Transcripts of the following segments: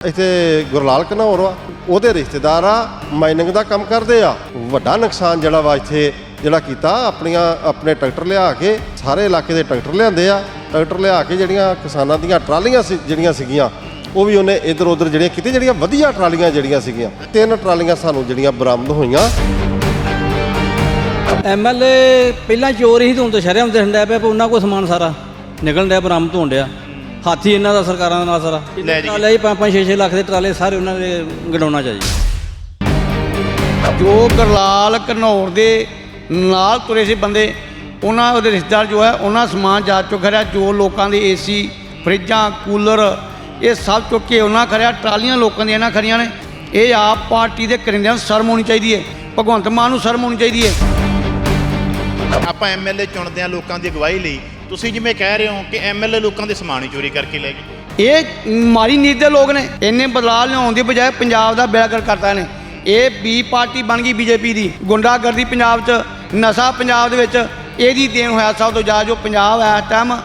ਇੱਥੇ ਗੁਰਲਾਲ ਕਨੌਰ ਆ, ਉਹਦੇ ਰਿਸ਼ਤੇਦਾਰ ਆ ਮਾਈਨਿੰਗ ਦਾ ਕੰਮ ਕਰਦੇ ਆ। ਵੱਡਾ ਨੁਕਸਾਨ ਜਿਹੜਾ ਵਾ ਇੱਥੇ, ਜਿਹੜਾ ਕੀਤਾ ਆਪਣੀਆਂ, ਆਪਣੇ ਟਰੈਕਟਰ ਲਿਆ ਕੇ, ਸਾਰੇ ਇਲਾਕੇ ਦੇ ਟਰੈਕਟਰ ਲਿਆਂਦੇ ਆ। ਟਰੈਕਟਰ ਲਿਆ ਕੇ ਜਿਹੜੀਆਂ ਕਿਸਾਨਾਂ ਦੀਆਂ ਟਰਾਲੀਆਂ ਸੀ, ਜਿਹੜੀਆਂ ਸੀਗੀਆਂ, ਉਹ ਵੀ ਉਹਨੇ ਇੱਧਰ ਉਧਰ ਜਿਹੜੀਆਂ ਕੀਤੇ ਜਿਹੜੀਆਂ ਵਧੀਆ ਟਰਾਲੀਆਂ ਜਿਹੜੀਆਂ ਸੀਗੀਆਂ। ਤਿੰਨ ਟਰਾਲੀਆਂ ਸਾਨੂੰ ਜਿਹੜੀਆਂ ਬਰਾਮਦ ਹੋਈਆਂ। ਐਮਐਲਏ ਪਹਿਲਾਂ ਚੋਰ ਹੀ ਤੋਂ ਤਾਂ ਸ਼ਰਮ ਦਿਖਣ ਪਿਆ, ਪਰ ਉਹਨਾਂ ਕੋਲ ਸਮਾਨ ਸਾਰਾ ਨਿਕਲਣ ਡਿਆ, ਬਰਾਮਦ ਹੋਣ ਡਿਆ। ਹਾਥੀ ਇਹਨਾਂ ਦਾ ਸਰਕਾਰਾਂ ਦਾ ਨਾਲ ਸਾਰਾ। ਲੈ ਜੀ। ਟਰਾਲੇ 5-5 6-6 ਲੱਖ ਦੇ ਟਰਾਲੇ ਸਾਰੇ ਉਹਨਾਂ ਦੇ ਗਡਾਉਣਾ ਚਾਹੀਏ ਜੋ ਗਰਲਾਲ ਘਨੌਰ ਦੇ ਨਾਲ ਤੁਰੇ ਸੀ ਬੰਦੇ ਉਹਨਾਂ ਉਹਦੇ ਰਿਸ਼ਤੇਦਾਰ ਜੋ ਹੈ ਉਹਨਾਂ ਸਮਾਨ ਜਾ ਚੁੱਕ ਰਿਹਾ ਜੋ ਲੋਕਾਂ ਦੇ ਏਸੀ ਫਰਿੱਜਾਂ ਕੂਲਰ ਇਹ ਸਭ ਚੁੱਕ ਕੇ ਉਹਨਾਂ ਖਰਿਆ ਟਰਾਲੀਆਂ ਲੋਕਾਂ ਦੀਆਂ ਇਹਨਾਂ ਖਰੀਆਂ ਨੇ। ਇਹ ਆਪ ਪਾਰਟੀ ਦੇ ਕਰਿੰਦਿਆਂ ਨੂੰ ਸ਼ਰਮ ਹੋਣੀ ਚਾਹੀਦੀ ਹੈ ਭਗਵੰਤ ਮਾਨ ਨੂੰ ਸ਼ਰਮ ਹੋਣੀ ਚਾਹੀਦੀ ਹੈ। ਆਪਾਂ ਐਮਐਲਏ ਚੁਣਦੇ ਆ ਲੋਕਾਂ ਦੀ ਅਗਵਾਈ ਲਈ ਤੁਸੀਂ ਜਿਵੇਂ ਕਹਿ ਰਹੇ ਹੋ ਕਿ ਐਮਐਲਏ ਲੋਕਾਂ ਦੇ ਸਮਾਨ ਹੀ ਚੋਰੀ ਕਰਕੇ ਲੈ ਗਏ। ਇਹ ਮਾਰੀ ਨੀਤ ਦੇ ਲੋਕ ਨੇ। ਇੰਨੇ ਬਦਲਾਅ ਲਿਆਉਣ ਦੀ ਬਜਾਏ ਪੰਜਾਬ ਦਾ ਬੇੜਾ ਕਰਤਾ ਨੇ ਇਹ ਬੀ ਪਾਰਟੀ ਬਣ ਗਈ ਬੀਜੇਪੀ ਦੀ। ਗੁੰਡਾਗਰਦੀ ਪੰਜਾਬ 'ਚ, ਨਸ਼ਾ ਪੰਜਾਬ ਦੇ ਵਿੱਚ, ਇਹਦੀ ਦੇਣ ਹੋਇਆ ਸਭ ਤੋਂ ਜ਼ਿਆਦਾ ਜੋ ਪੰਜਾਬ ਹੈ ਇਸ ਟਾਈਮ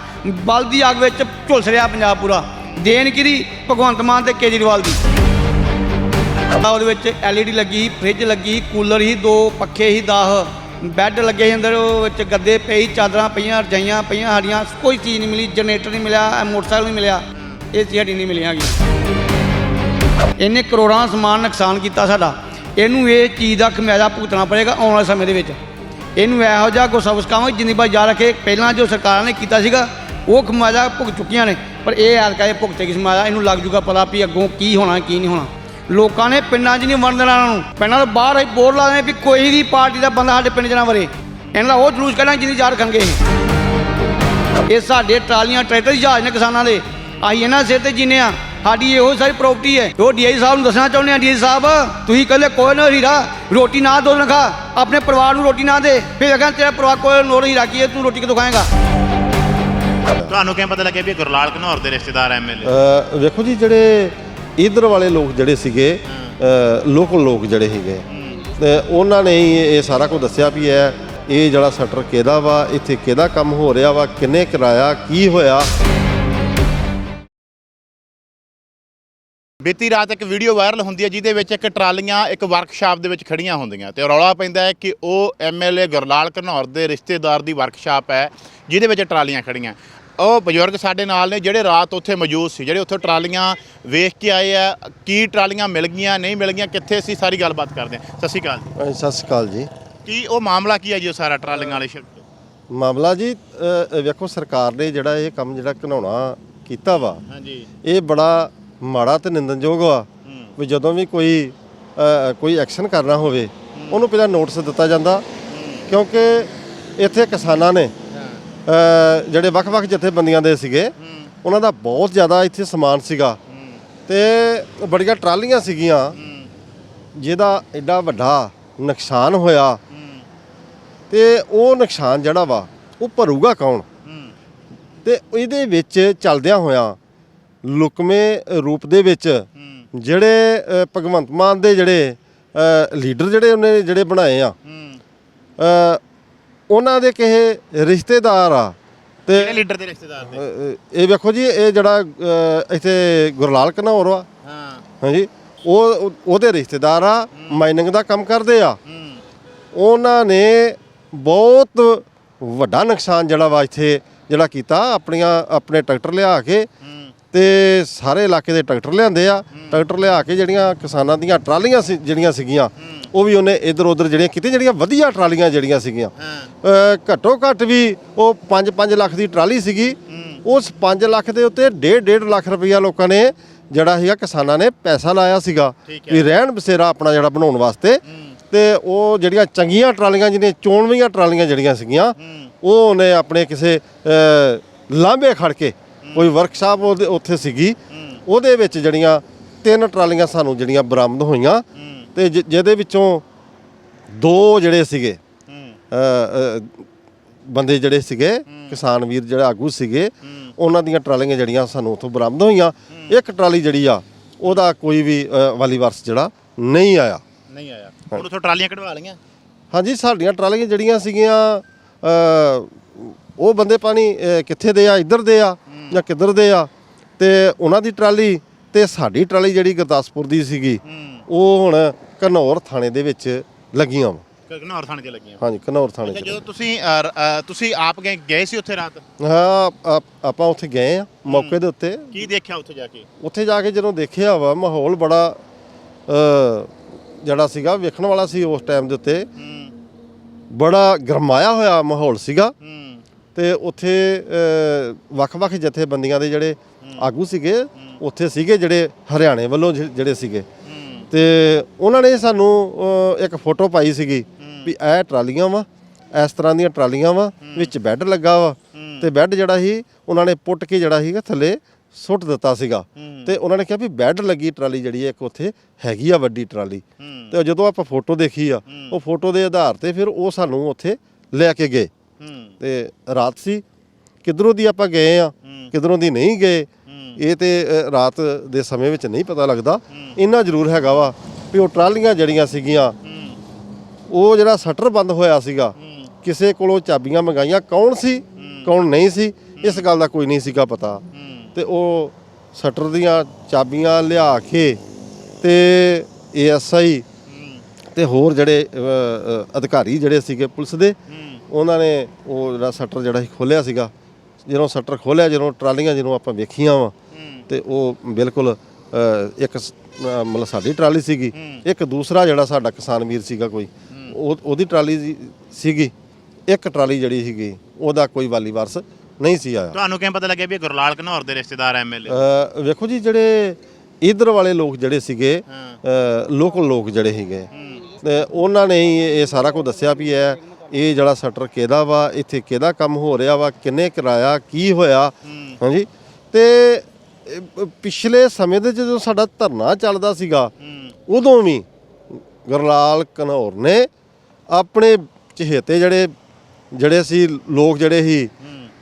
ਬਲ ਦੀ ਅੱਗ ਵਿੱਚ ਝੁਲਸ ਰਿਹਾ ਪੰਜਾਬ ਪੂਰਾ। ਦੇਣ ਕਿਹਦੀ? ਭਗਵੰਤ ਮਾਨ ਤੇ ਕੇਜਰੀਵਾਲ ਦੀ। ਉਹਦੇ ਵਿੱਚ ਐਲਈਡੀ ਲੱਗੀ ਫ੍ਰਿਜ ਲੱਗੀ ਕੂਲਰ ਹੀ ਦੋ, ਪੱਖੇ ਹੀ 10 ਬੈੱਡ ਲੱਗੇ ਸੀ ਅੰਦਰ, ਉਹ ਵਿੱਚ ਗੱਦੇ ਪਈ ਚਾਦਰਾਂ ਪਈਆਂ, ਰਜਾਈਆਂ ਪਈਆਂ ਸਾਡੀਆਂ ਕੋਈ ਚੀਜ਼ ਨਹੀਂ ਮਿਲੀ, ਜਨਰੇਟਰ ਨਹੀਂ ਮਿਲਿਆ ਮੋਟਰਸਾਈਕਲ ਨਹੀਂ ਮਿਲਿਆ, ਇਹ ਚੀਜ਼ ਸਾਡੀ ਨਹੀਂ ਮਿਲੀਆਂ ਹੈਗੀਆਂ। ਇਹਨੇ ਕਰੋੜਾਂ ਸਮਾਨ ਨੁਕਸਾਨ ਕੀਤਾ ਸਾਡਾ। ਇਹਨੂੰ ਇਹ ਚੀਜ਼ ਦਾ ਖਮਿਆਜਾ ਭੁਗਤਣਾ ਪੜੇਗਾ ਆਉਣ ਵਾਲੇ ਸਮੇਂ ਦੇ ਵਿੱਚ। ਇਹਨੂੰ ਇਹੋ ਜਿਹਾ ਗੁੱਸਾ ਸਬਕ ਸਿਖਾਵਾਂਗੇ ਜਿੰਨੀ ਵਾਰ ਯਾਦ ਰੱਖੇ, ਪਹਿਲਾਂ ਜੋ ਸਰਕਾਰਾਂ ਨੇ ਕੀਤਾ ਸੀਗਾ, ਉਹ ਖਮਿਆਜਾ ਭੁਗਤ ਚੁੱਕੀਆਂ ਨੇ, ਪਰ ਇਹ ਐਲਕਾ ਇਹ ਭੁਗਤੇ ਕਿਸ ਇਹਨੂੰ ਲੱਗ ਜੂਗਾ ਪਤਾ ਵੀ ਅੱਗੋਂ ਕੀ ਹੋਣਾ, ਕੀ ਨਹੀਂ ਹੋਣਾ। ਲੋਕਾਂ ਨੇ ਪਿੰਡਾਂ 'ਚ ਨਹੀਂ ਵੜਨ ਦੇਣਾ ਇਹਨਾਂ ਨੂੰ। ਪਿੰਡਾਂ ਤੋਂ ਬਾਹਰ ਹੀ ਬੋਰ ਲਾ ਦੇਣੇ ਵੀ ਕੋਈ ਵੀ ਪਾਰਟੀ ਦਾ ਬੰਦਾ ਸਾਡੇ ਪਿੰਡ 'ਚ ਨਾ ਵੜੇ ਇਹਨਾਂ ਦਾ ਉਹ ਜਲੂਸ ਕੱਢਾਂ ਜਿੰਨੀ ਯਾਦ ਰੱਖਣਗੇ ਇਹ ਸਾਡੇ ਟਰਾਲੀਆਂ ਟਰੈਕਟਰ ਜਹਾਜ਼ ਨੇ ਕਿਸਾਨਾਂ ਦੇ। ਅਸੀਂ ਇਹਨਾਂ ਸਿਰ ਤੇ ਜੀਨੇ ਆ ਸਾਡੀ ਇਹੋ ਸਾਰੀ ਪ੍ਰਾਪਰਟੀ ਹੈ। ਉਹ ਡੀਆਈ ਸਾਹਿਬ ਨੂੰ ਦੱਸਣਾ ਚਾਹੁੰਦੇ ਆ ਡੀਆਈ ਸਾਹਿਬ ਤੁਸੀਂ ਕਹਿੰਦੇ ਕੋਈ ਨਾ ਹੀਰਾ ਰੋਟੀ ਨਾ ਦੋ ਨਾ ਖਾ ਆਪਣੇ ਪਰਿਵਾਰ ਨੂੰ ਰੋਟੀ ਨਾ ਦੇ। ਫਿਰ ਅਗਾਂ ਤੇਰਾ ਪਰਿਵਾਰ ਕੋਈ ਨੋਰ ਹੀਰਾ ਕੀ ਹੈ ਤੂੰ ਰੋਟੀ ਕਿੱਥੋਂ ਖਾਏਗਾ? ਤੁਹਾਨੂੰ ਕਿਵੇਂ ਪਤਾ ਲੱਗਿਆ ਵੀ ਗੁਰਲਾਲ ਘਨੌਰ ਦੇ ਰਿਸ਼ਤੇਦਾਰ ਐਮਐਲਏ ਵੇਖੋ ਜੀ ਜਿਹੜੇ ਇਧਰ ਵਾਲੇ ਲੋਕ ਜਿਹੜੇ ਸੀਗੇ ਲੋਕਲ ਲੋਕ ਜਿਹੜੇ ਸੀਗੇ, ਤੇ ਉਹਨਾਂ ਨੇ ਹੀ ਇਹ ਸਾਰਾ ਕੁਝ ਦੱਸਿਆ ਵੀ ਹੈ ਇਹ ਜਿਹੜਾ ਸ਼ਟਰ ਕਿਹਦਾ ਵਾ, ਇੱਥੇ ਕਿਹਦਾ ਕੰਮ ਹੋ ਰਿਹਾ ਵਾ ਕਿੰਨੇ ਕਿਰਾਇਆ, ਕੀ ਹੋਇਆ? ਬੀਤੀ ਰਾਤ ਇੱਕ ਵੀਡੀਓ ਵਾਇਰਲ ਹੁੰਦੀ ਹੈ, ਜਿਹਦੇ ਵਿੱਚ ਇੱਕ ਟਰਾਲੀਆਂ, ਇੱਕ ਵਰਕਸ਼ਾਪ ਦੇ ਵਿੱਚ ਖੜੀਆਂ ਹੁੰਦੀਆਂ ਤੇ ਰੌਲਾ ਪੈਂਦਾ ਹੈ ਕਿ ਉਹ ਐਮਐਲਏ ਗੁਰਲਾਲ ਘਨੌਰ ਦੇ ਰਿਸ਼ਤੇਦਾਰ ਦੀ ਵਰਕਸ਼ਾਪ ਹੈ, ਜਿਹਦੇ ਵਿੱਚ ਟਰਾਲੀਆਂ ਖੜੀਆਂ। ਉਹ ਬਜ਼ੁਰਗ ਸਾਡੇ ਨਾਲ ਨੇ ਜਿਹੜੇ ਰਾਤ ਉੱਥੇ ਮੌਜੂਦ ਸੀ ਜਿਹੜੇ ਉੱਥੇ ਟਰਾਲੀਆਂ ਵੇਖ ਕੇ ਆਏ ਆ ਕੀ ਟਰਾਲੀਆਂ ਮਿਲ ਗਈਆਂ ਨਹੀਂ ਮਿਲ ਗਈਆਂ ਕਿੱਥੇ ਸੀ ਸਾਰੀ ਗੱਲਬਾਤ ਕਰਦੇ ਹਾਂ। ਸਤਿ ਸ਼੍ਰੀ ਅਕਾਲ ਜੀ। ਸਤਿ ਸ਼੍ਰੀ ਅਕਾਲ ਜੀ। ਕੀ ਉਹ ਮਾਮਲਾ ਕੀ ਹੈ ਜੀ ਉਹ ਸਾਰਾ ਟਰਾਲੀਆਂ ਵਾਲੇ ਸ਼ਿਫਟ ਮਾਮਲਾ ਜੀ ਅ, ਵੇਖੋ ਸਰਕਾਰ ਨੇ ਜਿਹੜਾ ਇਹ ਕੰਮ ਜਿਹੜਾ ਘਨਾਉਣਾ ਕੀਤਾ ਵਾ ਹਾਂਜੀ। ਇਹ ਬੜਾ ਮਾੜਾ ਤੇ ਨਿੰਦਨਯੋਗ ਵਾ ਹੂੰ। ਵੀ ਜਦੋਂ ਵੀ ਕੋਈ ਅ, ਕੋਈ ਐਕਸ਼ਨ ਕਰਨਾ ਹੋਵੇ ਉਹਨੂੰ ਪਹਿਲਾਂ ਨੋਟਿਸ ਦਿੱਤਾ ਜਾਂਦਾ ਕਿਉਂਕਿ ਇੱਥੇ ਕਿਸਾਨਾਂ ਨੇ ਜਿਹੜੇ ਵੱਖ-ਵੱਖ ਜਥੇਬੰਦੀਆਂ ਦੇ ਸੀਗੇ ਉਹਨਾਂ ਦਾ ਬਹੁਤ ਜ਼ਿਆਦਾ ਇੱਥੇ ਸਮਾਨ ਸੀਗਾ। ਤੇ ਬੜੀਆਂ ਟਰਾਲੀਆਂ ਸੀਗੀਆਂ। ਜਿਹਦਾ ਐਡਾ ਵੱਡਾ ਨੁਕਸਾਨ ਹੋਇਆ। ਤੇ ਉਹ ਨੁਕਸਾਨ ਜਿਹੜਾ ਵਾ ਉਹ ਭਰੂਗਾ ਕੌਣ? ਤੇ ਇਹਦੇ ਵਿੱਚ ਚੱਲਦਿਆਂ ਹੋਇਆਂ ਲੁਕਵੇਂ ਰੂਪ ਦੇ ਵਿੱਚ ਜਿਹੜੇ ਭਗਵੰਤ ਮਾਨ ਦੇ ਜਿਹੜੇ ਲੀਡਰ ਜਿਹੜੇ ਉਹਨੇ ਜਿਹੜੇ ਬਣਾਏ ਆ ਉਹਨਾਂ ਦੇ ਕਿਸੇ ਰਿਸ਼ਤੇਦਾਰ ਆ ਤੇ ਕਿਹੜੇ ਲੀਡਰ ਦੇ ਰਿਸ਼ਤੇਦਾਰ ਅ, ਇਹ ਵੇਖੋ ਜੀ ਇਹ ਜਿਹੜਾ ਅ, ਇੱਥੇ ਗੁਰਲਾਲ ਘਨੌਰ ਆ। ਹਾਂ। ਹਾਂਜੀ? ਉਹ ਉਹ- ਉਹਦੇ ਰਿਸ਼ਤੇਦਾਰ ਆ ਮਾਈਨਿੰਗ ਦਾ ਕੰਮ ਕਰਦੇ ਆ। ਹੂੰ। ਉਹਨਾਂ ਨੇ ਬਹੁਤ ਵੱਡਾ ਨੁਕਸਾਨ ਜਿਹੜਾ ਵਾ ਇੱਥੇ ਜਿਹੜਾ ਕੀਤਾ ਆਪਣੀਆਂ ਆਪਣੇ ਟਰੈਕਟਰ ਲਿਆ ਕੇ ਤੇ ਸਾਰੇ ਇਲਾਕੇ ਦੇ ਟਰੈਕਟਰ ਲਿਆਂਦੇ ਆ। ਟਰੈਕਟਰ ਲਿਆ ਕੇ ਜਿਹੜੀਆਂ ਕਿਸਾਨਾਂ ਦੀਆਂ ਟਰਾਲੀਆਂ ਸੀ ਜਿਹੜੀਆਂ ਸੀਗੀਆਂ ਉਹ ਵੀ ਉਹਨੇ ਇੱਧਰ ਉੱਧਰ ਜਿਹੜੀਆਂ ਕੀਤੀਆਂ ਜਿਹੜੀਆਂ ਵਧੀਆ ਟਰਾਲੀਆਂ ਜਿਹੜੀਆਂ ਸੀਗੀਆਂ। ਅ, ਘੱਟੋ ਘੱਟ ਵੀ ਉਹ 5-5 ਲੱਖ ਦੀ ਟਰਾਲੀ ਸੀਗੀ। ਉਸ 5 ਲੱਖ ਦੇ ਉੱਤੇ 1.5 ਲੱਖ ਰੁਪਈਆ ਲੋਕਾਂ ਨੇ ਜਿਹੜਾ ਸੀਗਾ ਕਿਸਾਨਾਂ ਨੇ ਪੈਸਾ ਲਾਇਆ ਸੀਗਾ ਵੀ ਰਹਿਣ ਬਸੇਰਾ ਆਪਣਾ ਜਿਹੜਾ ਬਣਾਉਣ ਵਾਸਤੇ। ਤੇ ਉਹ ਜਿਹੜੀਆਂ ਚੰਗੀਆਂ ਟਰਾਲੀਆਂ ਜਿਹੜੀਆਂ ਚੋਣਵੀਆਂ ਟਰਾਲੀਆਂ ਜਿਹੜੀਆਂ ਸੀਗੀਆਂ ਉਹ ਉਹਨੇ ਆਪਣੇ ਕਿਸੇ ਅ, ਲਾਂਭੇ ਖੜ ਕੇ ਕੋਈ ਵਰਕਸ਼ਾਪ ਉਹਦੇ ਉੱਥੇ ਸੀਗੀ। ਉਹਦੇ ਵਿੱਚ ਜਿਹੜੀਆਂ ਤਿੰਨ ਟਰਾਲੀਆਂ ਸਾਨੂੰ ਜਿਹੜੀਆਂ ਬਰਾਮਦ ਹੋਈਆਂ ਤੇ ਜਿ- ਜਿਹਦੇ ਵਿੱਚੋਂ ਦੋ ਜਿਹੜੇ ਸੀਗੇ ਹੂੰ ਅ, ਅ, ਬੰਦੇ ਜਿਹੜੇ ਸੀਗੇ ਕਿਸਾਨ ਵੀਰ ਜਿਹੜੇ ਆਗੂ ਸੀਗੇ ਉਹਨਾਂ ਦੀਆਂ ਟਰਾਲੀਆਂ ਜਿਹੜੀਆਂ ਸਾਨੂੰ ਉੱਥੋਂ ਬਰਾਮਦ ਹੋਈਆਂ। ਇੱਕ ਟਰਾਲੀ ਜਿਹੜੀ ਆ ਉਹਦਾ ਕੋਈ ਵੀ ਅ, ਵਾਲੀ ਵਾਰਸ ਜਿਹੜਾ ਨਹੀਂ ਆਇਆ। ਨਹੀਂ ਆਇਆ। ਹੁਣ ਉਥੋਂ ਟਰਾਲੀਆਂ ਕਢਵਾ ਲਈਆਂ? ਹਾਂਜੀ ਸਾਡੀਆਂ ਟਰਾਲੀਆਂ ਜਿਹੜੀਆਂ ਸੀਗੀਆਂ ਅ, ਉਹ ਬੰਦੇ ਪਾਣੀ ਅ, ਕਿੱਥੇ ਦੇ ਆ? ਇੱਧਰ ਦੇ ਆ। ਜਾਂ ਕਿੱਧਰ ਦੇ ਆ ਤੇ ਉਹਨਾਂ ਦੀ ਟਰਾਲੀ ਤੇ ਸਾਡੀ ਟਰਾਲੀ ਜਿਹੜੀ ਗੁਰਦਾਸਪੁਰ ਦੀ ਸੀਗੀ ਉਹ ਹੁਣ ਘਨੌਰ ਥਾਣੇ ਦੇ ਵਿੱਚ ਲੱਗੀਆਂ ਵਾ। ਘਨੌਰ ਥਾਣੇ 'ਚ ਲੱਗੀਆਂ। ਹਾਂਜੀ ਘਨੌਰ ਥਾਣੇ ਚ ਜਦੋਂ ਤੁਸੀਂ ਅ, ਰ- ਅ, ਤੁਸੀਂ ਆਪ ਗਏ ਗਏ ਸੀ ਉੱਥੇ ਰਾਤ? ਹਾਂ ਆਪ- ਆਪਾਂ ਉੱਥੇ ਗਏ ਆ ਮੌਕੇ ਦੇ ਉੱਤੇ। ਕੀ ਦੇਖਿਆ ਉੱਥੇ ਜਾ ਕੇ? ਉੱਥੇ ਜਾ ਕੇ ਜਦੋਂ ਦੇਖਿਆ ਵਾ ਮਾਹੌਲ ਬੜਾ ਅ, ਜਿਹੜਾ ਸੀਗਾ ਵੇਖਣ ਵਾਲਾ ਸੀ ਉਸ ਟਾਈਮ ਦੇ ਉੱਤੇ। ਹੂੰ। ਬੜਾ ਗਰਮਾਇਆ ਹੋਇਆ ਮਾਹੌਲ ਸੀਗਾ। ਹੂੰ। ਤੇ ਉੱਥੇ ਵੱਖ-ਵੱਖ ਜਥੇਬੰਦੀਆਂ ਦੇ ਜਿਹੜੇ ਆਗੂ ਸੀਗੇ, ਉੱਥੇ ਸੀਗੇ ਜਿਹੜੇ ਹਰਿਆਣੇ ਵੱਲੋਂ ਜਿਹੜੇ ਸੀਗੇ। ਤੇ ਉਹਨਾਂ ਨੇ ਸਾਨੂੰ ਇੱਕ ਫੋਟੋ ਪਾਈ ਸੀਗੀ ਵੀ ਇਹ ਟਰਾਲੀਆਂ ਵਾ, ਇਸ ਤਰ੍ਹਾਂ ਦੀਆਂ ਟਰਾਲੀਆਂ ਵਾ, ਵਿੱਚ ਬੈੱਡ ਲੱਗਾ ਵਾ। ਤੇ ਬੈੱਡ ਜਿਹੜਾ ਸੀ, ਉਹਨਾਂ ਨੇ ਪੁੱਟ ਕੇ ਜਿਹੜਾ ਸੀਗਾ, ਥੱਲੇ ਸੁੱਟ ਦਿੱਤਾ ਸੀਗਾ। ਤੇ ਉਹਨਾਂ ਨੇ ਕਿਹਾ ਵੀ ਬੈੱਡ ਲੱਗੀ ਟਰਾਲੀ ਜਿਹੜੀ ਹੈ, ਇੱਕ ਉੱਥੇ ਹੈਗੀ ਆ ਵੱਡੀ ਟਰਾਲੀ। ਤੇ ਜਦੋਂ ਆਪਾਂ ਫੋਟੋ ਦੇਖੀ ਆ, ਉਹ ਫੋਟੋ ਦੇ ਆਧਾਰ ਤੇ ਫਿਰ ਉਹ ਸਾਨੂੰ ਉੱਥੇ ਲੈ ਕੇ ਗਏ। ਤੇ ਰਾਤ ਸੀ। ਕਿਧਰੋਂ ਦੀ ਆਪਾਂ ਗਏ ਆ ਕਿਧਰੋਂ ਦੀ ਨਹੀਂ ਗਏ ਇਹ ਤੇ ਰਾਤ ਦੇ ਸਮੇਂ ਵਿੱਚ ਨਹੀਂ ਪਤਾ ਲੱਗਦਾ। ਇੰਨਾ ਜ਼ਰੂਰ ਹੈਗਾ ਵਾ ਵੀ ਉਹ ਟਰਾਲੀਆਂ ਜਿਹੜੀਆਂ ਸੀਗੀਆਂ ਉਹ ਜਿਹੜਾ ਸ਼ਟਰ ਬੰਦ ਹੋਇਆ ਸੀਗਾ ਕਿਸੇ ਕੋਲੋਂ ਚਾਬੀਆਂ ਮੰਗਾਈਆਂ ਕੌਣ ਸੀ ਕੌਣ ਨਹੀਂ ਸੀ ਇਸ ਗੱਲ ਦਾ ਕੋਈ ਨਹੀਂ ਸੀਗਾ ਪਤਾ। ਤੇ ਉਹ ਸ਼ਟਰ ਦੀਆਂ ਚਾਬੀਆਂ ਲਿਆ ਕੇ ਤੇ ਏਐਸਆਈ ਤੇ ਹੋਰ ਜਿਹੜੇ ਅਧਿਕਾਰੀ ਜਿਹੜੇ ਸੀਗੇ ਪੁਲਿਸ ਦੇ ਉਹਨਾਂ ਨੇ ਉਹ ਜਿਹੜਾ ਸ਼ਟਰ ਜਿਹੜਾ ਸੀ ਖੋਲਿਆ ਸੀਗਾ ਜਦੋਂ ਸ਼ਟਰ ਖੋਲਿਆ ਜਦੋਂ ਟਰਾਲੀਆਂ ਜਦੋਂ ਆਪਾਂ ਵੇਖੀਆਂ ਵਾ ਤੇ ਉਹ ਬਿਲਕੁਲ ਇੱਕ ਮਤਲਬ ਸਾਡੀ ਟਰਾਲੀ ਸੀਗੀ ਇੱਕ ਦੂਸਰਾ ਜਿਹੜਾ ਸਾਡਾ ਕਿਸਾਨ ਵੀਰ ਸੀਗਾ ਕੋਈ ਉਹ ਉਹਦੀ ਟਰਾਲੀ ਸੀਗੀ ਇੱਕ ਟਰਾਲੀ ਜਿਹੜੀ ਸੀਗੀ ਉਹਦਾ ਕੋਈ ਵਾਲੀ ਵਾਰਸ ਨਹੀਂ ਸੀ ਆਇਆ। ਤੁਹਾਨੂੰ ਕਿਵੇਂ ਪਤਾ ਲੱਗਿਆ ਵੀ ਇਹ ਗੁਰਲਾਲ ਘਨੌਰ ਦੇ ਰਿਸ਼ਤੇਦਾਰ ਐਮਐਲਏ ਵੇਖੋ ਜੀ ਜਿਹੜੇ ਇਧਰ ਵਾਲੇ ਲੋਕ ਜਿਹੜੇ ਸੀਗੇ ਲੋਕਲ ਲੋਕ ਜਿਹੜੇ ਸੀਗੇ ਉਹਨਾਂ ਨੇ ਹੀ ਇਹ ਸਾਰਾ ਕੁਝ ਦੱਸਿਆ ਵੀ ਇਹ ਇਹ ਜਿਹੜਾ ਸ਼ਟਰ ਕਿਹਦਾ ਵਾ ਇੱਥੇ ਕਿਹਦਾ ਕੰਮ ਹੋ ਰਿਹਾ ਵਾ ਕਿੰਨੇ ਕਿਰਾਇਆ ਕੀ ਹੋਇਆ? ਹਾਂਜੀ? ਤੇ ਪਿਛਲੇ ਸਮੇਂ ਦੇ ਜਦੋਂ ਸਾਡਾ ਧਰਨਾ ਚੱਲਦਾ ਸੀਗਾ ਉਦੋਂ ਵੀ ਗੁਰਲਾਲ ਘਨੌਰ ਨੇ ਆਪਣੇ ਚਹੇਤੇ ਜਿਹੜੇ ਜਿਹੜੇ ਸੀ ਲੋਕ ਜਿਹੜੇ ਸੀ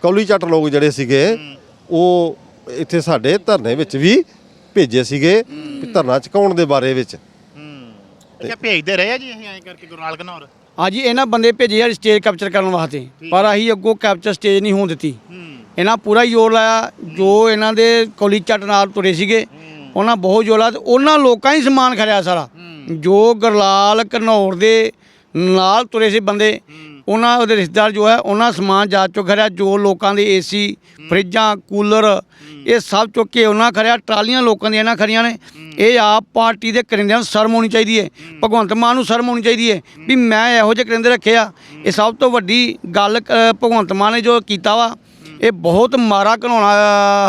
ਕੌਲੀ ਚੱਟ ਲੋਕ ਜਿਹੜੇ ਸੀਗੇ ਉਹ ਇੱਥੇ ਸਾਡੇ ਧਰਨੇ ਵਿੱਚ ਵੀ ਭੇਜੇ ਸੀਗੇ ਧਰਨਾ ਚੁਕਾਉਣ ਦੇ ਬਾਰੇ ਵਿੱਚ। ਅੱਛਾ ਭੇਜਦੇ ਰਹੇ ਆ ਜੀ ਅਸੀਂ ਐਂ ਕਰਕੇ ਗੁਰਲਾਲ ਘਨੌਰ ਹਾਂਜੀ ਇਹਨਾਂ ਬੰਦੇ ਭੇਜੇ ਆ ਸਟੇਜ ਕੈਪਚਰ ਕਰਨ ਵਾਸਤੇ ਪਰ ਅਸੀਂ ਅੱਗੋਂ ਕੈਪਚਰ ਸਟੇਜ ਨਹੀਂ ਹੋਣ ਦਿੱਤੀ। ਇਹਨਾਂ ਪੂਰਾ ਜ਼ੋਰ ਲਾਇਆ ਜੋ ਇਹਨਾਂ ਦੇ ਕੌਲੀ ਚੱਟ ਨਾਲ ਤੁਰੇ ਸੀਗੇ ਉਹਨਾਂ ਬਹੁਤ ਜ਼ੋਰ ਲਾਇਆ ਉਹਨਾਂ ਲੋਕਾਂ ਹੀ ਸਮਾਨ ਖੜਿਆ ਸਾਰਾ। ਜੋ ਗਰਲਾਲ ਘਨੌਰ ਦੇ ਨਾਲ ਤੁਰੇ ਸੀ ਬੰਦੇ ਉਹਨਾਂ ਉਹਦੇ ਰਿਸ਼ਤੇਦਾਰ ਜੋ ਹੈ ਉਹਨਾਂ ਸਮਾਨ ਜਾ ਚੁੱਕ ਖੜਿਆ ਜੋ ਲੋਕਾਂ ਦੇ ਏਸੀ ਫਰਿੱਜਾਂ ਕੂਲਰ ਇਹ ਸਭ ਚੁੱਕ ਕੇ ਉਹਨਾਂ ਖੜਿਆ ਟਰਾਲੀਆਂ ਲੋਕਾਂ ਦੀਆਂ ਇਹਨਾਂ ਖੜੀਆਂ ਨੇ। ਇਹ ਆਪ ਪਾਰਟੀ ਦੇ ਕਰਿੰਦਿਆਂ ਨੂੰ ਸ਼ਰਮ ਹੋਣੀ ਚਾਹੀਦੀ ਹੈ। ਭਗਵੰਤ ਮਾਨ ਨੂੰ ਸ਼ਰਮ ਹੋਣੀ ਚਾਹੀਦੀ ਹੈ ਵੀ ਮੈਂ ਇਹੋ ਜਿਹੇ ਕਰਿੰਦੇ ਰੱਖੇ ਆ। ਇਹ ਸਭ ਤੋਂ ਵੱਡੀ ਗੱਲ ਭਗਵੰਤ ਮਾਨ ਨੇ ਜੋ ਕੀਤਾ ਵਾ ਇਹ ਬਹੁਤ ਮਾਰਾ ਘਨਾਉਣਾ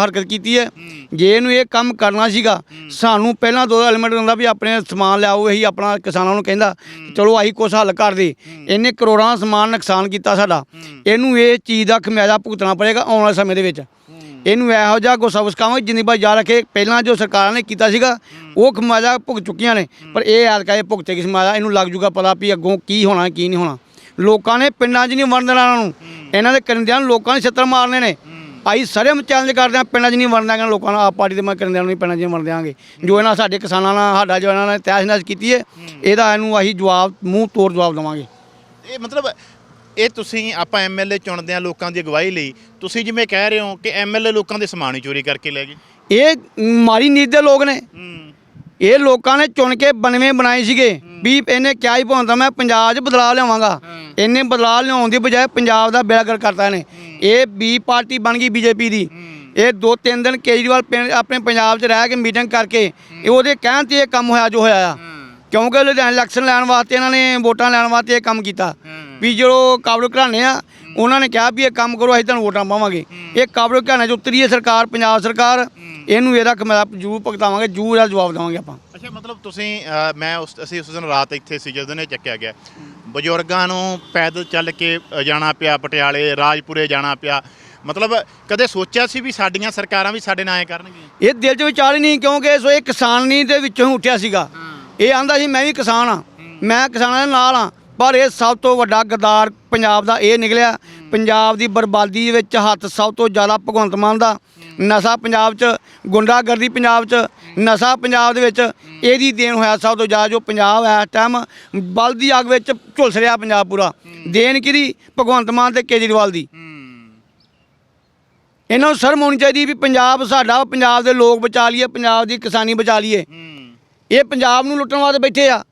ਹਰਕਤ ਕੀਤੀ ਹੈ। ਜੇ ਇਹਨੂੰ ਇਹ ਕੰਮ ਕਰਨਾ ਸੀਗਾ ਸਾਨੂੰ ਪਹਿਲਾਂ ਦੋ ਐਲੀਮੈਂਟ ਹੁੰਦਾ ਵੀ ਆਪਣੇ ਸਮਾਨ ਲਿਆਓ ਇਹੀ ਆਪਣਾ ਕਿਸਾਨਾਂ ਨੂੰ ਕਹਿੰਦਾ ਚਲੋ ਆਹੀ ਕੁਛ ਹੱਲ ਕਰ ਦੇ। ਇਹਨੇ ਕਰੋੜਾਂ ਦਾ ਸਮਾਨ ਨੁਕਸਾਨ ਕੀਤਾ ਸਾਡਾ। ਇਹਨੂੰ ਇਹ ਚੀਜ਼ ਦਾ ਖਮਿਆਜਾ ਭੁਗਤਣਾ ਪੜੇਗਾ ਆਉਣ ਵਾਲੇ ਸਮੇਂ ਦੇ ਵਿੱਚ। ਇਹਨੂੰ ਇਹੋ ਜਿਹਾ ਸਿਖਾਵਾਂਗੇ ਜਿੰਨੀ ਵਾਰ ਯਾਦ ਰੱਖੇ ਪਹਿਲਾਂ ਜੋ ਸਰਕਾਰਾਂ ਨੇ ਕੀਤਾ ਸੀਗਾ ਉਹ ਖਮਿਆਜਾ ਭੁਗਤ ਚੁੱਕੀਆਂ ਨੇ। ਪਰ ਇਹ ਐਤਕਾ ਇਹ ਭੁਗਤੇ ਕਿਸ ਮਾਜਾ ਇਹਨੂੰ ਲੱਗ ਜੂਗਾ ਪਤਾ ਵੀ ਅੱਗੋਂ ਕੀ ਹੋਣਾ ਕੀ ਨਹੀਂ ਹੋਣਾ। ਲੋਕਾਂ ਨੇ ਪਿੰਡਾਂ 'ਚ ਨਹੀਂ ਵੜਨ ਦੇਣਾ ਇਹਨਾਂ ਨੂੰ। ਇਹਨਾਂ ਦੇ ਕਰਿੰਦਿਆਂ ਨੂੰ ਲੋਕਾਂ ਨੇ ਛੱਤਰ ਮਾਰਨੇ ਨੇ। ਆਈ ਸਾਰੇ ਚੈਲੰਜ ਕਰਦੇ ਆ ਪਿੰਡਾਂ 'ਚ ਨਹੀਂ ਵੜਨ ਦਿਆਂਗੇ ਲੋਕਾਂ ਨੂੰ ਆਪ ਪਾਰਟੀ ਦੇ ਮੈਂ ਕਰਿੰਦਿਆਂ ਨੂੰ ਨਹੀਂ ਪਿੰਡਾਂ 'ਚ ਵੜਨ ਦਿਆਂਗੇ। ਜੋ ਇਹਨਾਂ ਸਾਡੇ ਕਿਸਾਨਾਂ ਨਾਲ ਸਾਡਾ ਜੋ ਇਹਨਾਂ ਨੇ ਤੈਸ਼ ਕੀਤੀ ਹੈ ਇਹਦਾ ਇਹਨੂੰ ਅਸੀਂ ਜਵਾਬ ਮੂੰਹ ਤੋੜ ਜਵਾਬ ਦੇਵਾਂਗੇ। ਇਹ ਮਤਲਬ ਇਹ ਤੁਸੀਂ ਆਪਾਂ ਐਮਐਲਏ ਚੁਣਦੇ ਆ ਲੋਕਾਂ ਦੀ ਅਗਵਾਈ ਲਈ ਤੁਸੀਂ ਜਿਵੇਂ ਕਹਿ ਰਹੇ ਹੋ ਕਿ ਐਮਐਲਏ ਲੋਕਾਂ ਦੇ ਸਮਾਨ ਹੀ ਚੋਰੀ ਕਰਕੇ ਲੈ ਗਏ। ਇਹ ਮਾਰੀ ਨੀਤ ਦੇ ਲੋਕ ਨੇ। ਇਹ ਲੋਕਾਂ ਨੇ ਚੁਣ ਕੇ ਬਣਵੇਂ ਬਣਾਏ ਸੀਗੇ। ਵੀ ਇਹਨੇ ਕਿਹਾ ਹੀ ਪਾਉਂਦਾ ਮੈਂ ਪੰਜਾਬ 'ਚ ਬਦਲਾਅ ਲਿਆਵਾਂਗਾ। ਇਹਨੇ ਬਦਲਾਅ ਲਿਆਉਣ ਦੀ ਬਜਾਏ ਪੰਜਾਬ ਦਾ ਬੇੜਾਗਰ ਕਰਤਾ ਨੇ ਇਹ ਬੀ ਪਾਰਟੀ ਬਣ ਗਈ ਬੀਜੇਪੀ ਦੀ। ਇਹ ਦੋ ਤਿੰਨ ਦਿਨ ਕੇਜਰੀਵਾਲ ਆਪਣੇ ਪੰਜਾਬ 'ਚ ਰਹਿ ਕੇ ਮੀਟਿੰਗ ਕਰਕੇ ਇਹ ਉਹਦੇ ਕਹਿਣ ਤੇ ਇਹ ਕੰਮ ਹੋਇਆ ਜੋ ਹੋਇਆ ਆ। ਕਿਉਂਕਿ ਲੁਧਿਆਣਾ ਇਲੈਕਸ਼ਨ ਲੈਣ ਵਾਸਤੇ ਇਹਨਾਂ ਨੇ ਵੋਟਾਂ ਲੈਣ ਵਾਸਤੇ ਇਹ ਕੰਮ ਕੀਤਾ। ਵੀ ਜਦੋਂ ਕਾਬਲ ਘਰਾਣੇ ਆ ਉਹਨਾਂ ਨੇ ਕਿਹਾ ਵੀ ਇਹ ਕੰਮ ਕਰੋ ਅਸੀਂ ਤੁਹਾਨੂੰ ਵੋਟਾਂ ਪਾਵਾਂਗੇ। ਇਹ ਕਾਬਲ ਘਰਾਣੇ 'ਚ ਉਤਰੀ ਹੈ ਸਰਕਾਰ ਪੰਜਾਬ ਸਰਕਾਰ। ਇਹਨੂੰ ਇਹਦਾ ਕਮਾ ਜੂ ਭੁਗਤਾਵਾਂਗੇ ਜੂ ਦਾ ਜਵਾਬ ਦੇਵਾਂਗੇ ਆਪਾਂ। ਅੱਛਾ ਮਤਲਬ ਤੁਸੀਂ ਅ, ਮੈਂ ਉਸ ਅਸੀਂ ਉਸ ਦਿਨ ਰਾਤ ਇੱਥੇ ਸੀ ਜਦੋਂ ਇਹ ਚੱਕਿਆ ਗਿਆ। ਬਜ਼ੁਰਗਾਂ ਨੂੰ ਪੈਦਲ ਚੱਲ ਕੇ ਅ, ਜਾਣਾ ਪਿਆ ਪਟਿਆਲੇ ਰਾਜਪੁਰੇ ਜਾਣਾ ਪਿਆ। ਮਤਲਬ ਕਦੇ ਸੋਚਿਆ ਸੀ ਵੀ ਸਾਡੀਆਂ ਸਰਕਾਰਾਂ ਵੀ ਸਾਡੇ ਨਾਲ ਐ ਕਰਨਗੀਆਂ? ਇਹ ਦਿਲ 'ਚ ਵਿਚਾਰ ਹੀ ਨਹੀਂ ਕਿਉਂਕਿ ਸੋ ਇਹ ਕਿਸਾਨੀ ਦੇ ਵਿੱਚੋਂ ਹੀ ਉੱਠਿਆ ਸੀਗਾ। ਇਹ ਆਂਦਾ ਸੀ ਮੈਂ ਵੀ ਕਿਸਾਨ ਆ ਮੈਂ ਕਿਸਾਨਾਂ ਦੇ ਨਾਲ ਆ ਪਰ ਇਹ ਸਭ ਤੋਂ ਵੱਡਾ ਗਦਾਰ ਪੰਜਾਬ ਦਾ ਇਹ ਨਿਕਲਿਆ। ਪੰਜਾਬ ਦੀ ਬਰਬਾਦੀ ਵਿੱਚ ਹੱਥ ਸਭ ਤੋਂ ਜ਼ਿਆਦਾ ਭਗਵੰਤ ਮਾਨ ਦਾ। ਨਸ਼ਾ ਪੰਜਾਬ 'ਚ, ਗੁੰਡਾਗਰਦੀ ਪੰਜਾਬ 'ਚ, ਨਸ਼ਾ ਪੰਜਾਬ ਦੇ ਵਿੱਚ ਇਹਦੀ ਦੇਣ ਹੋਇਆ ਸਭ ਤੋਂ ਜ਼ਿਆਦਾ ਜੋ ਪੰਜਾਬ ਹੈ ਇਸ ਟਾਈਮ ਬਲ ਦੀ ਅੱਗ ਵਿੱਚ ਝੁਲਸ ਰਿਹਾ ਪੰਜਾਬ ਪੂਰਾ। ਦੇਣ ਕਿਹਦੀ? ਭਗਵੰਤ ਮਾਨ ਤੇ ਕੇਜਰੀਵਾਲ ਦੀ। ਇਹਨਾਂ ਨੂੰ ਸ਼ਰਮ ਹੋਣੀ ਚਾਹੀਦੀ ਵੀ ਪੰਜਾਬ ਸਾਡਾ, ਪੰਜਾਬ ਦੇ ਲੋਕ ਬਚਾ ਲਈਏ, ਪੰਜਾਬ ਦੀ ਕਿਸਾਨੀ ਬਚਾ ਲਈਏ। ਇਹ ਪੰਜਾਬ ਨੂੰ ਲੁੱਟਣ ਵਾਸਤੇ ਬੈਠੇ ਆ।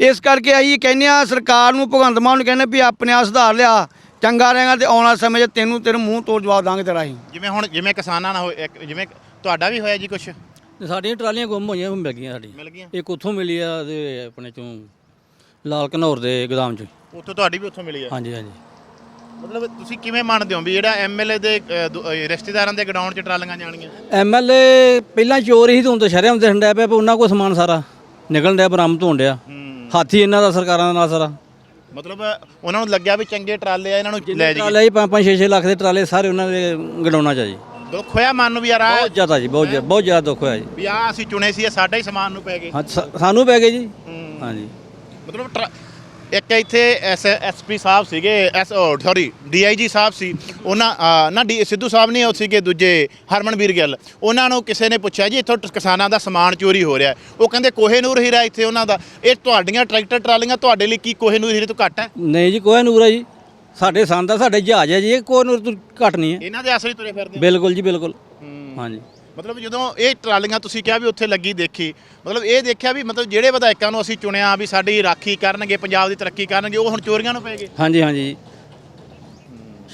ਇਸ ਕਰਕੇ ਅਸੀਂ ਕਹਿੰਦੇ ਆ ਸਰਕਾਰ ਨੂੰ, ਭਗਵੰਤ ਮਾਨ ਨੂੰ ਕਹਿੰਦੇ ਵੀ ਆਪਣੇ ਆਪ ਸੁਧਾਰ ਲਿਆ। ਚੰਗਾ ਰਹੇਗਾ ਤੇ ਆਉਣ ਵਾਲੇ ਸਮੇਂ 'ਚ ਤੈਨੂੰ ਤੇਰੇ ਮੂੰਹ ਤੋੜ ਜਵਾਬ ਦਾਂਗੇ ਤੇਰਾ ਅਸੀਂ। ਜਿਵੇਂ ਹੁਣ ਜਿਵੇਂ ਕਿਸਾਨਾਂ ਨਾਲ ਹੋਏ- ਇੱਕ- ਜਿਵੇਂ ਤੁਹਾਡਾ ਵੀ ਹੋਇਆ ਜੀ ਕੁਝ ਤੇ ਸਾਡੀਆਂ ਟਰਾਲੀਆਂ ਗੁੰਮ ਹੋਈਆਂ ਮਿਲ ਗਈਆਂ ਸਾਡੀਆਂ ਮਿਲ ਗਈਆਂ? ਇੱਕ ਉੱਥੋਂ ਮਿਲੀ ਆ ਤੇ ਆਪਣੇ ਚੋਂ ਲਾਲ ਘਨੌਰ ਦੇ ਗੋਦਾਮ ਚੋਂ। ਉੱਥੋਂ ਤੁਹਾਡੀ ਵੀ ਉੱਥੋਂ ਮਿਲੀ ਹੈ ਹਾਂਜੀ ਹਾਂਜੀ। ਮਤਲਬ ਤੁਸੀਂ ਕਿਵੇਂ ਮੰਨਦੇ ਹੋ ਵੀ ਜਿਹੜਾ ਐਮਐਲਏ ਦੇ ਅ, ਦੁ- ਅ, ਰਿਸ਼ਤੇਦਾਰਾਂ ਦੇ ਗਡਾਊਨ 'ਚ ਟਰਾਲੀਆਂ ਜਾਣਗੀਆਂ? ਐਮਐਲਏ ਪਹਿਲਾਂ ਚੋਰ ਹੀ ਤੋਂ ਤਾਂ ਸ਼ਹਿਰਾਂ ਦੇ ਹੰਡਾ ਪਿਆ ਪਰ ਉਹਨਾਂ ਕੋਲ ਸਮਾਨ ਸਾਰਾ ਨਿਕਲਣ ਡਿਆ ਬਰਾਮਦ ਹੋਣ ਡਿਆ। ਹਾਥੀ ਇਹਨਾਂ ਦਾ ਸਰਕਾਰਾਂ ਦਾ ਨਾਲ ਸਾਰਾ। ਮਤਲਬ ਉਹਨਾਂ ਨੂੰ ਲੱਗਿਆ ਵੀ ਚੰਗੇ ਟਰਾਲੇ ਆ ਇਹਨਾਂ ਨੂੰ ਲੈ ਜਾਈਏ। ਟਰਾਲੇ ਹੀ 5-5 6-6 ਲੱਖ ਦੇ ਟਰਾਲੇ ਸਾਰੇ ਉਹਨਾਂ ਦੇ ਗਡਾਉਣਾ ਚ ਜੀ। ਦੁੱਖ ਹੋਇਆ ਮਨ ਨੂੰ ਵੀ ਯਾਰ ਬਹੁਤ ਜ਼ਿਆਦਾ ਜੀ ਬਹੁਤ ਜ਼ਿਆਦਾ ਬਹੁਤ ਜ਼ਿਆਦਾ ਦੁੱਖ ਹੋਇਆ ਜੀ। ਵੀ ਆ ਅਸੀਂ ਚੁਣੇ ਸੀ ਇਹ ਸਾਡਾ ਹੀ ਸਮਾਨ ਨੂੰ ਪੈ ਗਏ। ਹਾਂ ਸਾ- ਸਾਨੂੰ ਪੈ ਗਏ ਜੀ। ਹਾਂਜੀ। ਮਤਲਬ ਟਰਾ- ਇੱਕ ਇੱਥੇ ਐਸ ਐਸਪੀ ਸਾਹਿਬ ਸੀਗੇ ਐਸ ਸੌਰੀ ਡੀਆਈਜੀ ਸਾਹਿਬ ਸੀ। ਉਹਨਾਂ ਨਾ ਡੀ ਸਿੱਧੂ ਸਾਹਿਬ ਨਹੀਂ ਉਹ ਸੀਗੇ ਦੂਜੇ ਹਰਮਨਵੀਰ ਗਿੱਲ ਉਹਨਾਂ ਨੂੰ ਕਿਸੇ ਨੇ ਪੁੱਛਿਆ ਜੀ ਇੱਥੋਂ ਕਿਸਾਨਾਂ ਦਾ ਸਮਾਨ ਚੋਰੀ ਹੋ ਰਿਹਾ। ਉਹ ਕਹਿੰਦੇ ਕੋਹੇਨੂਰ ਹੀਰਾ ਇੱਥੇ ਉਹਨਾਂ ਦਾ। ਇਹ ਤੁਹਾਡੀਆਂ ਟਰੈਕਟਰ ਟਰਾਲੀਆਂ ਤੁਹਾਡੇ ਲਈ ਕੀ ਕੋਹੇਨੂਰ ਹੀਰੇ ਤੋਂ ਘੱਟ ਹੈ? ਨਹੀਂ ਜੀ ਕੋਈ ਨੂਰ ਹੈ ਜੀ। ਸਾਡੇ ਸੰਦ ਆ ਸਾਡੇ ਜਹਾਜ਼ ਹੈ ਜੀ ਇਹ ਕੋਈ ਨੂਰ ਤੋਂ ਘੱਟ ਨਹੀਂ ਹੈ। ਇਹਨਾਂ ਦੇ ਅਸਲੀ ਤੁਰੇ ਫਿਰਦੇ ਬਿਲਕੁਲ ਜੀ ਬਿਲਕੁਲ। ਹਾਂਜੀ। ਮਤਲਬ ਜਦੋਂ ਇਹ ਟਰਾਲੀਆਂ ਤੁਸੀਂ ਕਿਹਾ ਵੀ ਉੱਥੇ ਲੱਗੀ ਦੇਖੀ ਮਤਲਬ ਇਹ ਦੇਖਿਆ ਵੀ ਮਤਲਬ ਜਿਹੜੇ ਵਿਧਾਇਕਾਂ ਨੂੰ ਅਸੀਂ ਚੁਣਿਆ ਵੀ ਸਾਡੀ ਰਾਖੀ ਕਰਨਗੇ ਪੰਜਾਬ ਦੀ ਤਰੱਕੀ ਕਰਨਗੇ ਉਹ ਹੁਣ ਚੋਰੀਆਂ ਨੂੰ ਪੈ ਗਏ। ਹਾਂਜੀ ਹਾਂਜੀ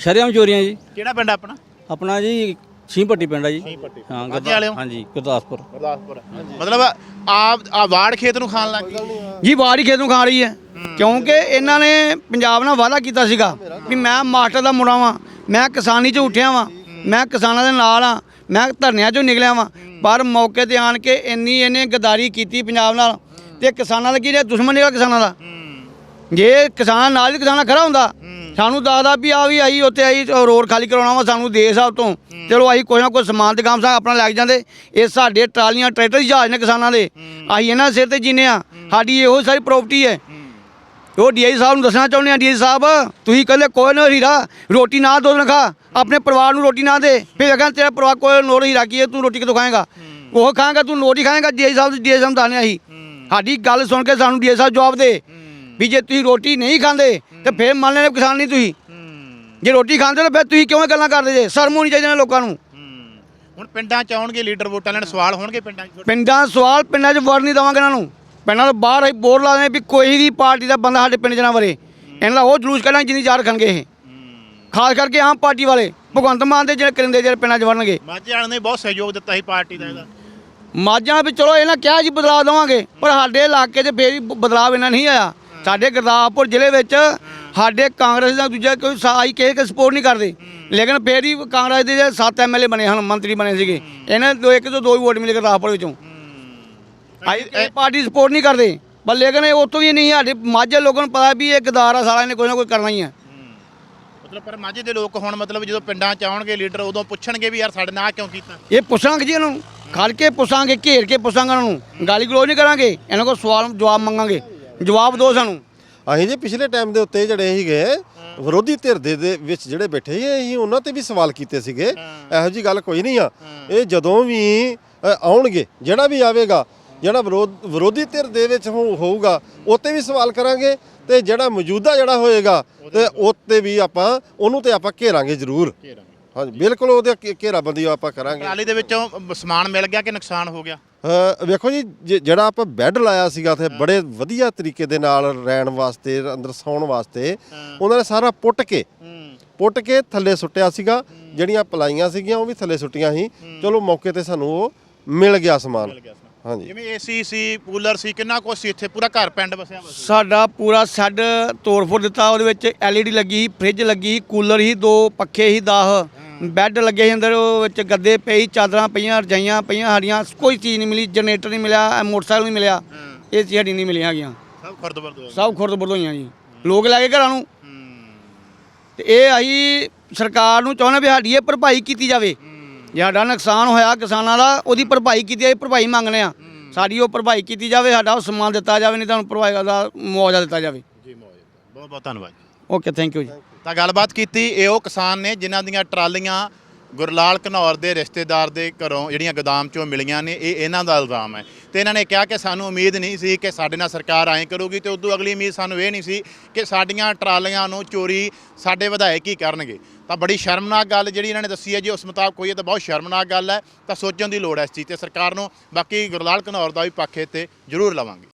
ਸ਼ਰਿਆਮ ਚੋਰੀਆਂ ਜੀ। ਕਿਹੜਾ ਪਿੰਡ ਆਪਣਾ? ਆਪਣਾ ਜੀ ਛੀ ਪੱਟੀ ਪਿੰਡ ਆ ਜੀ। ਹਾਂ ਮਾਝੇ ਵਾਲਿਓ? ਹਾਂਜੀ ਗੁਰਦਾਸਪੁਰ। ਗੁਰਦਾਸਪੁਰ। ਮਤਲਬ ਆਪ ਆ ਵਾੜ ਖੇਤ ਨੂੰ ਖਾਣ ਲੱਗ ਗਈ। ਜੀ ਬਾੜੀ ਖੇਤ ਨੂੰ ਖਾ ਰਹੀ ਹੈ। ਕਿਉਂਕਿ ਇਹਨਾਂ ਨੇ ਪੰਜਾਬ ਨਾਲ ਵਾਅਦਾ ਕੀਤਾ ਸੀਗਾ ਵੀ ਮੈਂ ਮਾਸਟਰ ਦਾ ਮੁੰਡਾ ਵਾਂ ਮੈਂ ਕਿਸਾਨੀ 'ਚ ਉੱਠਿਆ ਵਾਂ ਮੈਂ ਕਿਸਾਨਾਂ ਦੇ ਨਾਲ ਆ। ਮੈਂ ਧਰਨਿਆਂ 'ਚੋਂ ਨਿਕਲਿਆ ਵਾਂ। ਪਰ ਮੌਕੇ ਤੇ ਆਣ ਕੇ ਇੰਨੀ ਇਹਨੇ ਗਦਾਰੀ ਕੀਤੀ ਪੰਜਾਬ ਨਾਲ ਤੇ ਕਿਸਾਨਾਂ ਦਾ ਕੀ ਰਿਹਾ? ਦੁਸ਼ਮਣ ਨਿਕਲਿਆ ਕਿਸਾਨਾਂ ਦਾ। ਜੇ ਕਿਸਾਨ ਨਾਲ ਹੀ ਕਿਸਾਨਾਂ ਖੜਾ ਹੁੰਦਾ, ਸਾਨੂੰ ਦੱਸਦਾ ਵੀ ਆ ਵੀ ਆਈ, ਉੱਥੇ ਆਈ ਰੋਡ ਖਾਲੀ ਕਰਾਉਣਾ ਵਾ ਸਾਨੂੰ ਦੇ ਸਾਹਿਬ ਤੋਂ। ਚਲੋ ਅਸੀਂ ਕੋਈ ਨਾ ਕੋਈ ਸਮਾਨ ਤੇ ਕੰਮ ਸਾ ਆਪਣਾ ਲੈ ਕੇ ਜਾਂਦੇ। ਇਹ ਸਾਡੇ ਟਰਾਲੀਆਂ, ਟਰੈਕਟਰ ਜਹਾਜ਼ ਨੇ ਕਿਸਾਨਾਂ ਦੇ। ਅਸੀਂ ਇਹਨਾਂ ਸਿਰ ਤੇ ਜੀਨੇ ਆ। ਸਾਡੀ ਇਹੋ ਸਾਰੀ ਪ੍ਰਾਪਰਟੀ ਹੈ। ਉਹ ਡੀਆਈ ਸਾਹਿਬ ਨੂੰ ਦੱਸਣਾ ਚਾਹੁੰਦੇ ਆ ਡੀਆਈ ਸਾਹਿਬ, ਤੁਸੀਂ ਕਹਿੰਦੇ ਕੋਈ ਨਾ ਹੀਰਾ, ਰੋਟੀ ਨਾ ਦੋ ਦਿਨ ਖਾ। ਆਪਣੇ ਪਰਿਵਾਰ ਨੂੰ ਰੋਟੀ ਨਾ ਦੇ। ਫਿਰ ਅਗਾਂ ਤੇਰਾ ਪਰਿਵਾਰ ਕੋਈ ਨੋਰ ਹੈ ਤੂੰ ਰੋਟੀ ਕਿੱਥੋਂ ਖਾਏਗਾ? ਉਹ ਖਾਏਗਾ ਤੂੰ ਰੋਟੀ ਖਾਏਗਾ ਡੀਆਈ ਸਾਹਿਬ ਡੀਆਈ ਸਾਹਿਬ ਦਾਨਿਆ ਸੀ। ਸਾਡੀ ਗੱਲ ਸੁਣ ਕੇ ਸਾਨੂੰ ਡੀਆਈ ਸਾਹਿਬ ਜਵਾਬ ਦੇ। ਵੀ ਜੇ ਤੁਸੀਂ ਰੋਟੀ ਨਹੀਂ ਖਾਂਦੇ ਤੇ ਫਿਰ ਮੰਨ ਲੈਣੇ ਕਿਸਾਨ ਨਹੀਂ ਤੁਸੀਂ। ਜੇ ਰੋਟੀ ਖਾਂਦੇ ਤਾਂ ਫਿਰ ਤੁਸੀਂ ਕਿਉਂ ਇਹ ਗੱਲਾਂ ਕਰਦੇ ਜੇ? ਸ਼ਰਮ ਹੋਣੀ ਚਾਹੀਦੀ ਨੇ ਲੋਕਾਂ ਨੂੰ। ਹੁਣ ਪਿੰਡਾਂ ਚ ਆਉਣਗੇ ਲੀਡਰ ਵੋਟਾਂ ਲੈਣ ਸਵਾਲ ਹੋਣਗੇ ਪਿੰਡਾਂ ਚ? ਪਿੰਡਾਂ ਸਵਾਲ ਪਿੰਡਾਂ 'ਚ ਵੜ ਨਹੀਂ ਦੇਵਾਂਗੇ ਇਹਨਾਂ ਨੂੰ। ਪਿੰਡਾਂ ਤੋਂ ਬਾਹਰ ਅਸੀਂ ਬੋਰ ਲਾ ਦੇਣੇ ਵੀ ਕੋਈ ਵੀ ਪਾਰਟੀ ਦਾ ਬੰਦਾ ਸਾਡੇ ਪਿੰਡ 'ਚ ਨਾ ਵਰੇ। ਇਹਨਾਂ ਦਾ ਉਹ ਜਲੂਸ ਕੱਢਾਂ ਜਿੰਨੀ ਚਾਰ ਖਣਗੇ ਇਹ। ਖਾਸ ਕਰਕੇ ਆਮ ਪਾਰਟੀ ਵਾਲੇ ਭਗਵੰਤ ਮਾਨ ਦੇ ਜਿਹੜੇ ਕਰਿੰਦੇ ਜਿਹੜੇ ਪਿੰਡਾਂ 'ਚ ਵੜਨਗੇ। ਮਾਝੇ ਵਾਲਿਆਂ ਨੇ ਬਹੁਤ ਸਹਿਯੋਗ ਦਿੱਤਾ ਸੀ ਪਾਰਟੀ ਦਾ ਇਹਦਾ। ਮਾਝਾਂ ਵੀ ਚਲੋ ਇਹਨਾਂ ਕਿਹਾ ਜੀ ਬਦਲਾਅ ਦੇਵਾਂਗੇ ਪਰ ਸਾਡੇ ਇਲਾਕੇ 'ਚ ਫੇਰ ਬਦਲਾਅ ਇਹਨਾਂ ਨਹੀਂ ਆਇਆ। ਸਾਡੇ ਗੁਰਦਾਸਪੁਰ ਜ਼ਿਲ੍ਹੇ ਵਿੱਚ ਸਾਡੇ ਕਾਂਗਰਸ ਦਾ ਦੂਜਾ ਕੋਈ ਸਾਈ ਕਿਸੇ ਕੇ ਸਪੋਰਟ ਨਹੀਂ ਕਰਦੇ। ਲੇਕਿਨ ਫੇਰ ਵੀ ਕਾਂਗਰਸ ਦੇ ਜਿਹੜੇ 7 ਐਮਐਲਏ ਬਣੇ ਹਨ ਮੰਤਰੀ ਬਣੇ ਸੀਗੇ। ਇਹਨਾਂ ਦੇ ਇੱਕ ਤੋਂ ਦੋ ਹੀ ਵੋਟ ਮਿਲੇ ਗੁਰਦਾਸਪੁਰ ਵਿੱਚੋਂ। ਆਈ ਇਹ ਪਾਰਟੀ ਸਪੋਰਟ ਨਹੀਂ ਕਰਦੇ। ਪਰ ਲੇਕਿਨ ਇਹ ਉਤੋਂ ਵੀ ਨਹੀਂ ਸਾਡੇ ਮਾਝੇ ਲੋਕਾਂ ਨੂੰ ਪਤਾ ਵੀ ਇਹ ਗਦਾਰ ਆ ਸਾਲਾ ਇਹਨੇ ਕੋਈ ਨਾ ਕੋਈ ਕਰਨਾ ਹੀ ਹੈ। ਮਤਲਬ ਪਰ ਮਾਝੇ ਦੇ ਲੋਕ ਹੁਣ ਮਤਲਬ ਜਦੋਂ ਪਿੰਡਾਂ ਚ ਆਉਣਗੇ ਲੀਡਰ ਉਦੋਂ ਪੁੱਛਣਗੇ ਵੀ ਯਾਰ ਸਾਡੇ ਨਾਲ ਕਿਉਂ ਕੀਤਾ? ਇਹ ਪੁੱਛਾਂਗੇ ਜੀ ਇਹਨਾਂ। ਨੂੰ ਖੜ ਕੇ ਪੁੱਛਾਂਗੇ ਘੇਰ ਕੇ ਪੁੱਛਾਂਗੇ ਇਹਨਾਂ ਨੂੰ। ਗਾਲੀ ਗਲੋਚ ਨਹੀਂ ਕਰਾਂਗੇ। ਇਹਨਾਂ ਕੋਲ ਸਵਾਲ ਜਵਾਬ ਮੰਗਾਂਗੇ। ਜਵਾਬ ਦਿਓ ਸਾਨੂੰ। ਅਸੀਂ ਜੀ ਪਿਛਲੇ ਟਾਈਮ ਦੇ ਉੱਤੇ ਜਿਹੜੇ ਸੀਗੇ ਵਿਰੋਧੀ ਧਿਰ ਦੇ ਦੇ ਵਿੱਚ ਜਿਹੜੇ ਬੈਠੇ ਸੀ ਅਸੀਂ ਉਹਨਾਂ ਤੇ ਵੀ ਸਵਾਲ ਕੀਤੇ ਸੀਗੇ। ਇਹੋ ਜੀ ਗੱਲ ਕੋਈ ਨਹੀਂ ਆ। ਇਹ ਜਦੋਂ ਵੀ ਅ, ਆਉਣਗੇ ਜਿਹੜਾ ਵੀ ਆਵੇਗਾ ਜਿਹੜਾ ਵਿਰੋਧ ਵਿਰੋਧੀ ਧਿਰ ਦੇ ਵਿੱਚ ਹੋ- ਹੋਊਗਾ ਉੱਤੇ ਵੀ ਸਵਾਲ ਕਰਾਂਗੇ। ਤੇ ਜਿਹੜਾ ਮੌਜੂਦਾ ਜਿਹੜਾ ਹੋਏਗਾ ਤੇ ਉੱਤੇ ਵੀ ਆਪਾਂ ਉਹਨੂੰ ਤੇ ਆਪਾਂ ਘੇਰਾਂਗੇ ਜ਼ਰੂਰ। ਹਾਂਜੀ ਬਿਲਕੁਲ ਉਹਦੇ ਘੇਰਾਬੰਦੀ ਆਪਾਂ ਕਰਾਂਗੇ। ਟਰਾਲੀ ਦੇ ਵਿੱਚੋਂ ਸਮਾਨ ਮਿਲ ਗਿਆ ਕਿ ਨੁਕਸਾਨ ਹੋ ਗਿਆ? ਵੇਖੋ ਜੇ- ਜਿਹੜਾ ਆਪਾਂ ਬੈੱਡ ਲਾਇਆ ਸੀਗਾ ਤੇ ਬੜੇ ਵਧੀਆ ਤਰੀਕੇ ਦੇ ਨਾਲ ਰਹਿਣ ਵਾਸਤੇ ਅੰਦਰ ਸੌਣ ਵਾਸਤੇ ਉਹਨਾਂ ਨੇ ਸਾਰਾ ਪੁੱਟ ਕੇ ਪੁੱਟ ਕੇ ਥੱਲੇ ਸੁੱਟਿਆ ਸੀਗਾ। ਜਿਹੜੀਆਂ ਪਲਾਈਆਂ ਸੀਗੀਆਂ ਉਹ ਵੀ ਥੱਲੇ ਸੁੱਟੀਆਂ ਸੀ। ਚਲੋ ਮੌਕੇ ਤੇ ਸਾਨੂੰ ਉਹ ਮਿਲ ਗਿਆ ਸਮਾਨ। ਹਾਂਜੀ। ਜਿਵੇਂ ਏਸੀ ਸੀ ਕੂਲਰ ਸੀ ਕਿੰਨਾ ਕੁਛ ਸੀ ਇੱਥੇ? ਪੂਰਾ ਘਰ ਪਿੰਡ ਵਸਿਆ ਵਾ ਸੀ। ਸਾਡਾ ਪੂਰਾ ਸੈੱਡ ਤੋੜ-ਫੋੜ ਦਿੱਤਾ ਉਹਦੇ ਵਿੱਚ ਐਲਈਡੀ ਲੱਗੀ ਫ੍ਰਿਜ ਲੱਗੀ ਕੂਲਰ ਹੀ ਦੋ ਪੱਖੇ ਹੀ। 10 ਬੈੱਡ ਲੱਗੇ ਸੀ ਅੰਦਰ ਉਹ ਵਿੱਚ ਗੱਦੇ ਪਈ ਚਾਦਰਾਂ ਪਈਆਂ ਰਜਾਈਆਂ ਪਈਆਂ ਸਾਡੀਆਂ ਕੋਈ ਚੀਜ਼ ਨਹੀਂ ਮਿਲੀ ਜਨਰੇਟਰ ਨਹੀਂ ਮਿਲਿਆ ਮੋਟਰਸਾਈਕਲ ਨਹੀਂ ਮਿਲਿਆ ਇਹ ਚੀਜ਼ਾਂ ਸਾਡੀ ਨਹੀਂ ਮਿਲੀਆਂ ਹੈਗੀਆਂ। ਸਭ ਖੁਰਦ-ਬਰਦ ਹੋ ਸਭ ਖੁਰਦ ਬੁਰਦ ਹੋਈਆਂ ਜੀ। ਲੋਕ ਲੈ ਕੇ ਘਰਾਂ ਨੂੰ। ਤੇ ਇਹ ਅਸੀਂ ਸਰਕਾਰ ਨੂੰ ਚਾਹੁੰਦੇ ਵੀ ਸਾਡੀ ਇਹ ਭਰਪਾਈ ਕੀਤੀ ਜਾਵੇ। ਜੇ ਸਾਡਾ ਨੁਕਸਾਨ ਹੋਇਆ ਕਿਸਾਨਾਂ ਦਾ ਉਹਦੀ ਭਰਪਾਈ ਕੀਤੀ ਜਾਵੇ ਭਰਪਾਈ ਮੰਗਨੇ ਆ ਸਾਡੀ ਉਹ ਭਰਪਾਈ ਕੀਤੀ ਜਾਵੇ ਸਾਡਾ ਉਹ ਸਮਾਨ ਦਿੱਤਾ ਜਾਵੇ ਨਹੀਂ ਤੁਹਾਨੂੰ ਭਰਪਾਈ ਦਾ ਮੁਆਵਜ਼ਾ ਦਿੱਤਾ ਜਾਵੇ। ਜੀ ਮੌਜ ਬਹੁਤ ਬਹੁਤ ਧੰਨਵਾਦ ਓਕੇ ਥੈਂਕ ਯੂ ਜੀ। ਤਾਂ ਗੱਲਬਾਤ ਕੀਤੀ ਇਹ ਉਹ ਕਿਸਾਨ ਨੇ ਜਿਨ੍ਹਾਂ ਦੀਆਂ ਟਰਾਲੀਆਂ ਗੁਰਲਾਲ ਘਨੌਰ ਦੇ ਰਿਸ਼ਤੇਦਾਰ ਦੇ ਘਰੋਂ ਜਿਹੜੀਆਂ ਗੋਦਾਮ ਚੋਂ ਮਿਲੀਆਂ ਨੇ, ਇਹ ਇਹਨਾਂ ਦਾ ਇਲਜ਼ਾਮ ਹੈ। ਤੇ ਇਹਨਾਂ ਨੇ ਕਿਹਾ ਕਿ ਸਾਨੂੰ ਉਮੀਦ ਨਹੀਂ ਸੀ ਕਿ ਸਾਡੇ ਨਾਲ ਸਰਕਾਰ ਐਂ ਕਰੂਗੀ ਤੇ ਉਦੋਂ ਅਗਲੀ ਉਮੀਦ ਸਾਨੂੰ ਇਹ ਨਹੀਂ ਸੀ ਕਿ ਸਾਡੀਆਂ ਟਰਾਲੀਆਂ ਨੂੰ ਚੋਰੀ ਸਾਡੇ ਵਿਧਾਇਕ ਹੀ ਕਰਨਗੇ। ਤਾਂ ਬੜੀ ਸ਼ਰਮਨਾਕ ਗੱਲ ਜਿਹੜੀ ਇਹਨਾਂ ਨੇ ਦੱਸੀ ਹੈ ਜੀ, ਉਸ ਮੁਤਾਬਕ ਹੋਈ ਹੈ ਤਾਂ ਬਹੁਤ ਸ਼ਰਮਨਾਕ ਗੱਲ ਹੈ, ਤਾਂ ਸੋਚਣ ਦੀ ਲੋੜ ਹੈ ਇਸ ਚੀਜ਼ ਤੇ। ਸਰਕਾਰ ਨੂੰ ਬਾਕੀ ਗੁਰਲਾਲ ਘਨੌਰ ਦਾ ਵੀ ਪੱਖ ਤੇ ਜ਼ਰੂਰ ਲਵਾਂਗੇ।